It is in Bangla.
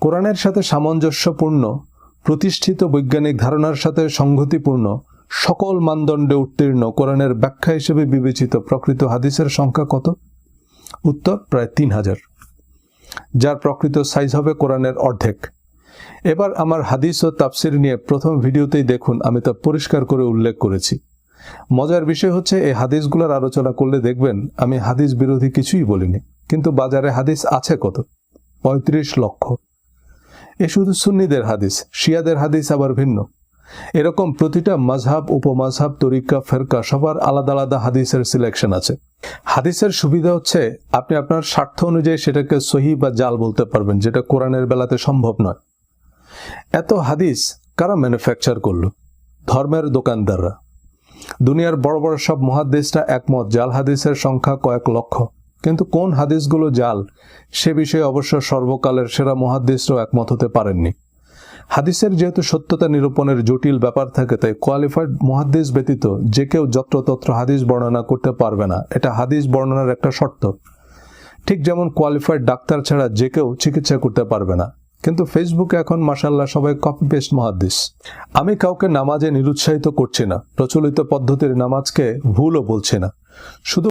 কোরআনের সাথে সামঞ্জস্যপূর্ণ, প্রতিষ্ঠিত বৈজ্ঞানিক ধারণার সাথে সংহতিপূর্ণ, সকল মানদণ্ডে উত্তীর্ণ কোরআনের ব্যাখ্যা হিসেবে বিবেচিত প্রকৃত হাদিসের সংখ্যা কত? উত্তর, প্রায় তিন হাজার। যার প্রকৃত সাইজ হবে কোরআনের অর্ধেক। এবার আমার হাদিস ও তাফসির নিয়ে প্রথম ভিডিওতেই দেখুন, আমি তা পরিষ্কার করে উল্লেখ করেছি। মজার বিষয় হচ্ছে, এই হাদিসগুলোর আলোচনা করলে দেখবেন, আমি হাদিস বিরোধী কিছুই বলিনি। কিন্তু বাজারে হাদিস আছে কত? পঁয়ত্রিশ লক্ষ। এ শুধু সুন্নিদের হাদিস, শিয়াদের হাদিস আবার ভিন্ন। এরকম প্রতিটা মাঝহাব, উপমাঝহাব, তরিকা, ফেরকা সবার আলাদা আলাদা হাদিসের সিলেকশন আছে। হাদিসের সুবিধা হচ্ছে আপনি আপনার স্বার্থ অনুযায়ী সেটাকে সহি বা জাল বলতে পারবেন, যেটা কোরআনের বেলাতে সম্ভব নয়। এত হাদিস কারা ম্যানুফ্যাকচার করল? ধর্মের দোকানদাররা। দুনিয়ার বড় বড় সব মহাদেশটা একমত, জাল হাদিসের সংখ্যা কয়েক লক্ষ। কিন্তু কোন হাদিসগুলো জাল, সে বিষয়ে অবশ্য সর্বকালের সেরা মহাদেশরাও একমত হতে পারেননি। হাদিসের যেহেতু সত্যতা নিরূপণের জটিল ব্যাপার থাকে, তাই কোয়ালিফাইড মহাদিস ব্যতীত যে কেউ যত্রতত্র হাদিস বর্ণনা করতে পারবে না। এটা হাদিস বর্ণনার একটা শর্ত। ঠিক যেমন কোয়ালিফাইড ডাক্তার ছাড়া যে কেউ চিকিৎসা করতে পারবে না। কিন্তু ফেসবুকে এখন মাসাল্লাহ সবাই কপি পেস্ট মহাদিস। আমি কাউকে নামাজে নিরুৎসাহিত করছি না, প্রচলিত পদ্ধতির নামাজকে ভুলও বলছি না। শুধু